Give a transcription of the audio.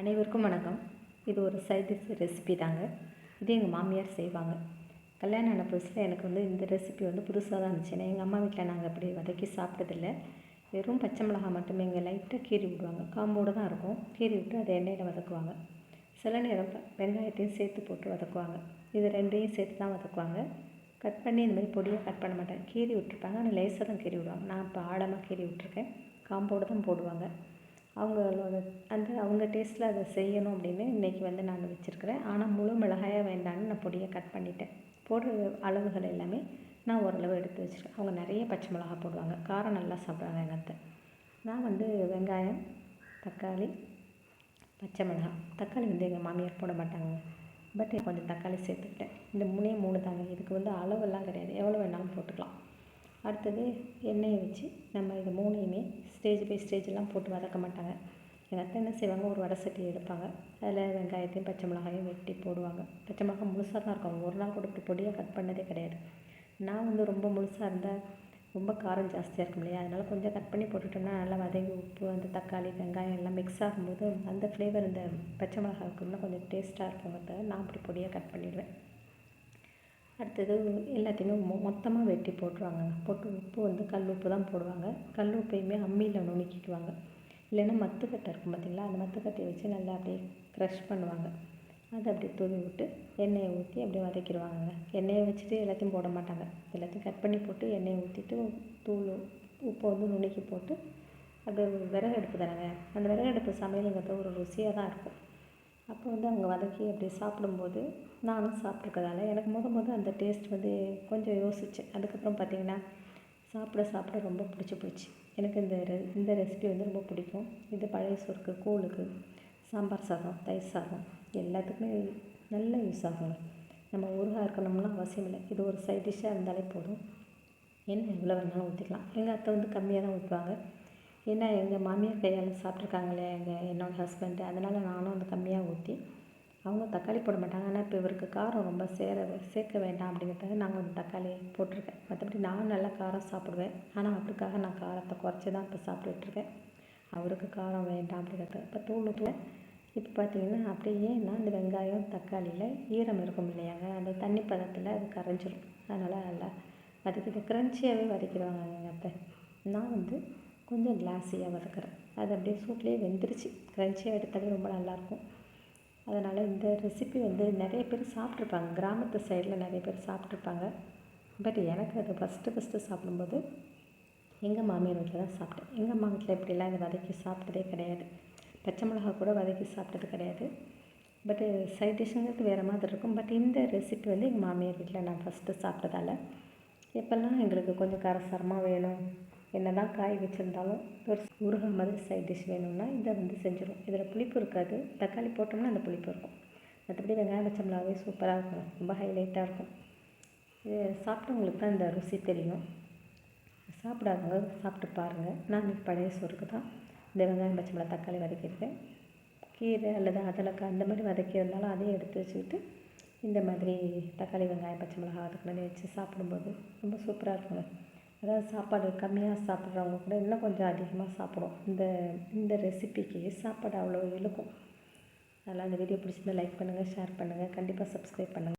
அனைவருக்கும் வணக்கம். இது ஒரு சைட் டிஷ் ரெசிபி தாங்க. இது எங்கள் மாமியார் செய்வாங்க. கல்யாணம் ஆன புதுசில் எனக்கு வந்து இந்த ரெசிபி வந்து புதுசாக தான் இருந்துச்சு. ஏன்னா எங்கள் அம்மா வீட்டில் நாங்கள் அப்படி வதக்கி சாப்பிட்டதில்ல. வெறும் பச்சை மிளகாய் மட்டுமே இங்கே லைட்டாக கீறி விடுவாங்க. காம்போடு தான் இருக்கும். கீறி விட்டு அதை எண்ணெயில் வதக்குவாங்க. சில நேரம் வெங்காயத்தையும் சேர்த்து போட்டு வதக்குவாங்க. இது ரெண்டையும் சேர்த்து தான் வதக்குவாங்க. கட் பண்ணி இந்த மாதிரி பொடியாக கட் பண்ண மாட்டேன். கீறி விட்டுருப்பாங்க. ஆனால் லேசாக தான் கீறி விடுவாங்க. நான் இப்போ ஆழமாக கீறி விட்டுருக்கேன். காம்போடு தான் போடுவாங்க. அவங்களோட அந்த அவங்க டேஸ்ட்டில் அதை செய்யணும் அப்படின்னு இன்றைக்கி வந்து நான் வச்சுருக்கிறேன். ஆனால் முழு மிளகாயாக வேண்டான்னு நான் பொடியை கட் பண்ணிட்டேன். போடுற அளவுகள் எல்லாமே நான் ஓரளவு எடுத்து வச்சுருக்கேன். அவங்க நிறைய பச்சை மிளகா போடுவாங்க. காரம் நல்லா சாப்பிடுவாங்க எங்கள் அத்தை. நான் வந்து வெங்காயம் தக்காளி பச்சை மிளகா. தக்காளி வந்து எங்கள் மாமியார் போட மாட்டாங்க. பட் கொஞ்சம் தக்காளி சேர்த்துக்கிட்டேன். இந்த மூணே மூணு தாங்க. இதுக்கு வந்து அளவெல்லாம் கிடையாது. எவ்வளோ வேணாலும் போட்டுக்கலாம். அடுத்தது எண்ணெயை வச்சு நம்ம இது மூணையுமே ஸ்டேஜ் பை ஸ்டேஜெல்லாம் போட்டு வதக்க மாட்டாங்க. எங்கள் அத்தை என்ன செய்வாங்க? ஒரு வடை சட்டி எடுப்பாங்க. அதில் வெங்காயத்தையும் பச்சை மிளகாயும் வெட்டி போடுவாங்க. பச்சை மிளகாய் முழுசாக தான் இருக்கும். ஒரு நாள் கூட இப்படி பொடியாக கட் பண்ணதே கிடையாது. நான் வந்து ரொம்ப முழுசாக இருந்தால் ரொம்ப காரம் ஜாஸ்தியாக இருக்கும் இல்லையா? அதனால் கொஞ்சம் கட் பண்ணி போட்டுட்டோம்னா நல்லா வதங்கி உப்பு அந்த தக்காளி வெங்காயம் எல்லாம் மிக்ஸ் ஆகும்போது அந்த ஃப்ளேவர் இந்த பச்சை மிளகாய்க்கு இன்னும் கொஞ்சம் டேஸ்ட்டாக இருக்குங்கிறத நான் அப்படி பொடியாக கட் பண்ணிடுவேன். அடுத்தது எல்லாத்தையுமே மொ மொத்தமாக வெட்டி போட்டுருவாங்க. போட்டு உப்பு வந்து கல் உப்பு தான் போடுவாங்க. கல் உப்பையுமே அம்மியில் நுணுக்கிக்குவாங்க. இல்லைன்னா மத்துக்கட்டை இருக்கும் பார்த்திங்களா? அந்த மத்துக்கட்டையை வச்சு நல்லா அப்படியே க்ரஷ் பண்ணுவாங்க. அதை அப்படியே தூவி விட்டு எண்ணெயை ஊற்றி அப்படியே வதக்கிடுவாங்க எண்ணெயை வச்சுட்டு எல்லாத்தையும் போட மாட்டாங்க. எல்லாத்தையும் கட் பண்ணி போட்டு எண்ணெயை ஊற்றிட்டு தூள் உப்பை வந்து நுணுக்கி போட்டு அப்படியே விறகு அடுப்பு தானேங்க? அந்த விறகு அடுப்பு சமையலுங்கிறது ஒரு ருசியாக தான் இருக்கும். அப்போ வந்து அவங்க வதக்கி அப்படி சாப்பிடும்போது நானும் சாப்பிட்ருக்கதால எனக்கு முத முத அந்த டேஸ்ட் வந்து கொஞ்சம் யோசித்தேன் அதுக்கப்புறம் பார்த்திங்கன்னா சாப்பிட சாப்பிட ரொம்ப பிடிச்சி போச்சு. எனக்கு இந்த ரெ இந்த ரெசிபி வந்து ரொம்ப பிடிக்கும். இது பழைய சோறுக்கு கூழுக்கு சாம்பார் சாதம் தயிர் சாதம் எல்லாத்துக்குமே நல்ல யூஸ் ஆகுங்க. நம்ம ஊறுகாய் இருக்கணும்லாம் அவசியம் இல்லை. இது ஒரு சைட் டிஷ்ஷாக இருந்தாலே போதும். என்ன எவ்வளோ வேணாலும் ஊற்றிக்கலாம் எங்கள் அத்தை வந்து கம்மியாக தான் ஊற்றுவாங்க ஏன்னா எங்கள் மாமியார் கையால் சாப்பிட்ருக்காங்களே எங்கள் என்னோடய ஹஸ்பண்டு அதனால் நானும் வந்து கம்மியாக ஊற்றுவேன் அவங்க தக்காளி போட மாட்டாங்க. ஆனால் இப்போ இவருக்கு காரம் ரொம்ப சேர சேர்க்க வேண்டாம் அப்படிங்கிறதுக்காக நாங்கள் வந்து தக்காளி போட்டிருக்கேன். மற்றபடி நான் நல்லா காரம் சாப்பிடுவேன். ஆனால் அவருக்காக நான் காரத்தை குறைச்சி தான் இப்போ சாப்பிட்டுட்ருக்கேன் அவருக்கு காரம் வேண்டாம் அப்படிங்கிறது இப்போ தூள் இப்போ பார்த்தீங்கன்னா அப்படியே நான் இந்த வெங்காயம் தக்காளியில் ஈரம் இருக்கும் இல்லையாங்க. அந்த தண்ணி பதத்தில் அது கரைஞ்சிரும். அதனால் நல்லா வதக்கிட்டு க்ரன்ச்சியாகவே வதக்கிடுவாங்க எங்கள் நான் வந்து கொஞ்சம் கிளாஸியாக வதக்குறேன். அது அப்படியே சூட்லேயே வெந்துருச்சு. க்ரன்ச்சியாக எடுத்தாலே ரொம்ப நல்லாயிருக்கும் அதனால் இந்த ரெசிபி வந்து நிறைய பேர் சாப்பிட்ருப்பாங்க கிராமத்து சைடில் நிறைய பேர் சாப்பிட்ருப்பாங்க பட் எனக்கு அது ஃபஸ்ட்டு ஃபஸ்ட்டு சாப்பிடும்போது எங்கள் மாமியார் வீட்டில் தான் சாப்பிட்டேன். எங்கள் அம்மா வீட்டில் இப்படிலாம் இதை வதக்கி சாப்பிட்டதே கிடையாது. பச்சை மிளகா கூட வதக்கி சாப்பிட்டது கிடையாது. பட்டு சைட் டிஷ்ஷுங்கிறது வேறு மாதிரி இருக்கும். பட் இந்த ரெசிபி வந்து எங்கள் மாமியார் வீட்டில் நான் ஃபஸ்ட்டு சாப்பிட்டதால எப்போல்லாம் எங்களுக்கு கொஞ்சம் காரசாரமாக வேணும் என்ன தான் காய் வச்சுருந்தாலும் ஒரு ஊறுகாய் மாதிரி சைட் டிஷ் வேணும்னா இதை வந்து செஞ்சிடும் இதில் புளிப்பு இருக்காது. தக்காளி போட்டோம்னா அந்த புளிப்பு இருக்கும். மற்றபடி வெங்காயம் பச்சை மிளகாவே சூப்பராக இருக்கும். ரொம்ப ஹைலைட்டாக இருக்கும். இது சாப்பிட்டவங்களுக்கு தான் இந்த ருசி தெரியும். சாப்பிடாதவங்க சாப்பிட்டு பாருங்கள் நான் பழைய சோறுக்கு தான் இந்த வெங்காயம் பச்சை மிளகா தக்காளி வதக்கியிருக்கேன். கீரை அல்லது அதலக்காய் அந்த மாதிரி வதக்கியிருந்தாலும் அதையும் எடுத்து வச்சுக்கிட்டு இந்த மாதிரி தக்காளி வெங்காயம் பச்சை மிளகா அதுக்கு மாதிரி வச்சு சாப்பிடும்போது ரொம்ப சூப்பராக இருக்குங்க. அதாவது சாப்பாடு கம்மியாக சாப்பிட்றவங்க கூட இன்னும் கொஞ்சம் அதிகமாக சாப்பிடும். இந்த இந்த ரெசிபிக்கு சாப்பாடு அவ்வளோ இழுக்கும். அதனால் அந்த வீடியோ பிடிச்சிருந்தா லைக் பண்ணுங்கள் ஷேர் பண்ணுங்கள் கண்டிப்பாக சப்ஸ்கிரைப் பண்ணுங்கள்